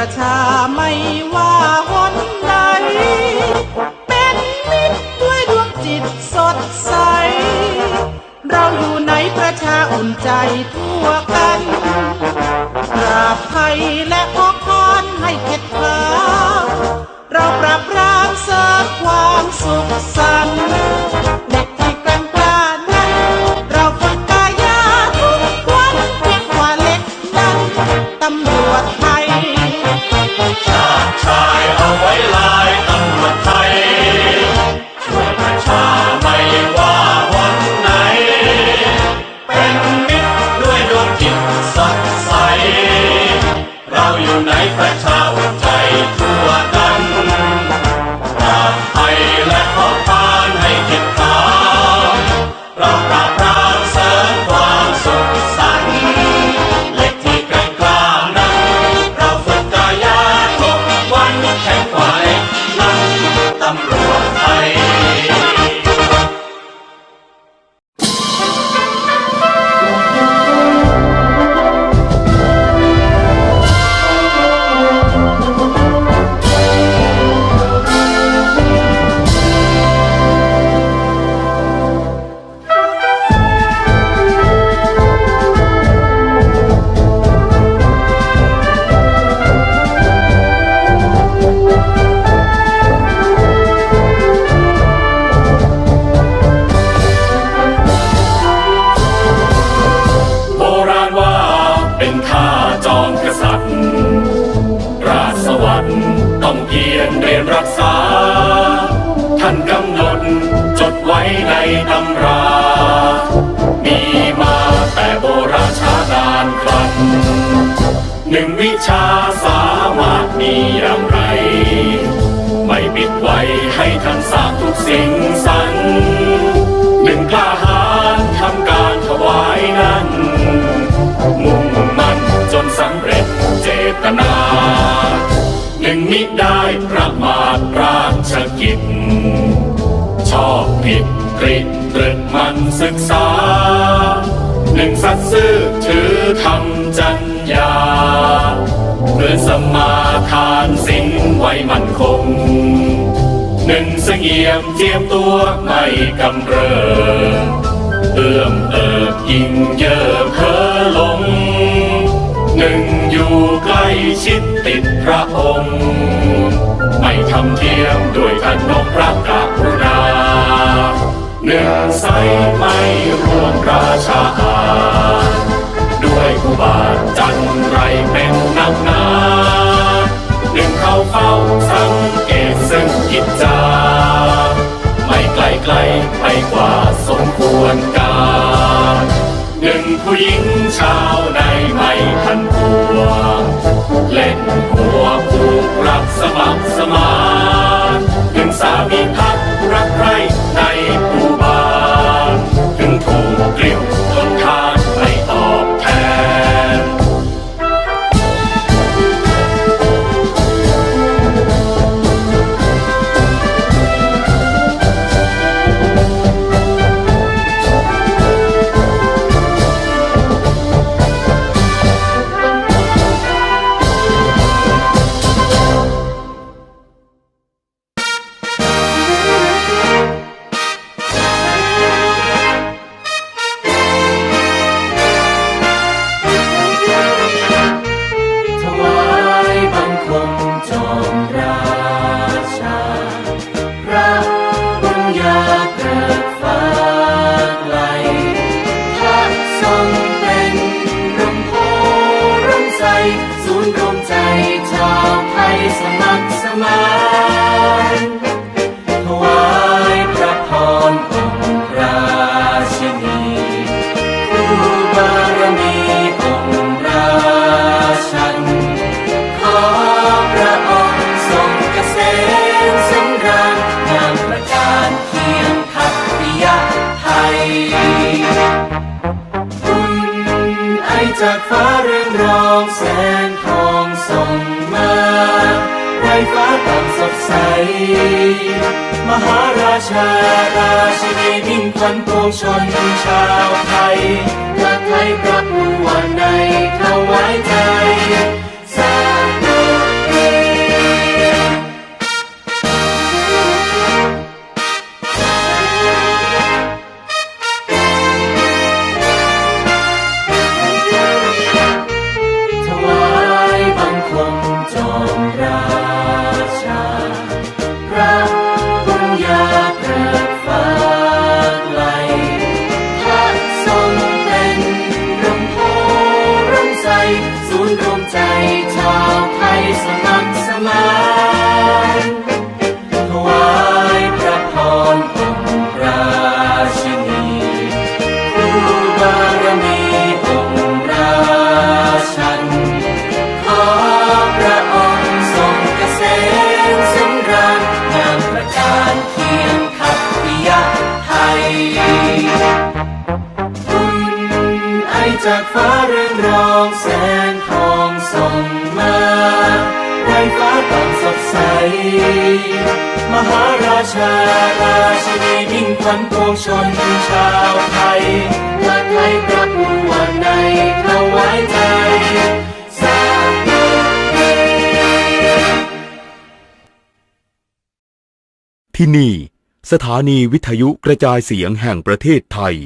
ประชาไม่ว่าหนใด เป็นมิตรด้วยดวงจิตสดใส เราอยู่ในประชาอุ่นใจทั่วกันปราบภัยและพกพรให้เข็ดขลาดเราปราบปรามเสริมความสุขสันต์ ประชาอุ่นใจทั่ว จอมกษัตริย์ ราชสวรรค์ต้องเพียรเรียนรักษา ท่านกำหนดจดไว้ในตำรา มีมาแต่โบราณช้านานครันหนึ่งวิชาสามารถมีอย่างไร ไม่ปิดไว้ให้ท่านทราบทุกสิ่งสัน ผิดตริตรึกมันศึกษา หนึ่งสัตย์ซื่อถือธรรมจัญญาเพื่อสมาทานสิ่งไว้มั่นคง หนึ่งเสงี่ยมเจียมตัวไม่กำเริบเอื้อมเอิบยิ่งเย่อเพอลง หนึ่งอยู่ใกล้ชิดติดพระองค์ ไม่ทำเทียมด้วยขนมพระกรุณ หนึ่งใสไม่ร่วมราชาอาด้วยกุบาทจันไรเป็นนักนาหนึ่งเข้าเฝ้าสังเกตซึ่งกิจจา ไม่ไกลไกลไปกว่าสมควรการหนึ่งผู้หญิงชาวในไม่ทันผัว เล่นหัวผูกรักสมัครสมาน จากฟ้าเรื่องรองแสงทองส่องมาไฟฟ้าต่างสดใส มหาราชาราชินีมิ่งขวัญปวงชนชาวไทย จากฟ้าเรืองรองแสงทองส่องมาไรฟ้าต่างสดใส มหาราชาราชินีมิ่งขวัญปวงชนชาวไทยพระไทยพระผู้วันในถวายใจสาธุที่นี่ สถานีวิทยุกระจายเสียงแห่งประเทศไทย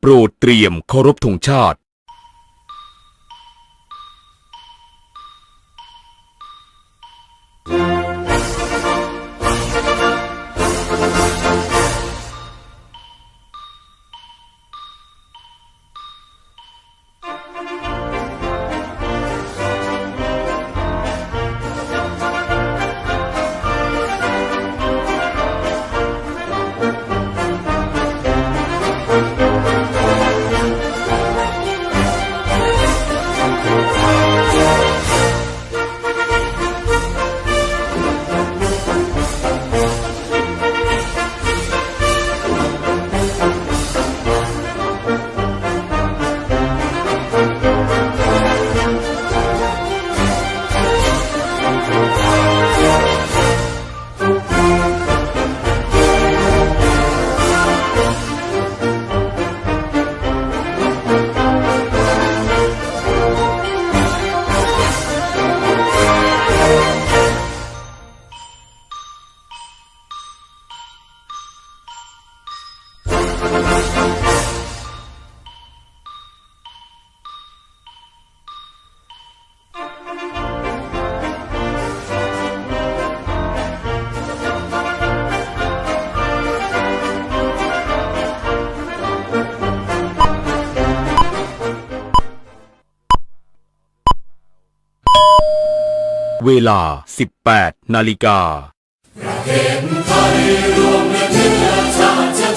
โปรดเตรียมเคารพธงชาติ เวลา 18 นาฬิกาไทยรวมเนื้อชาติ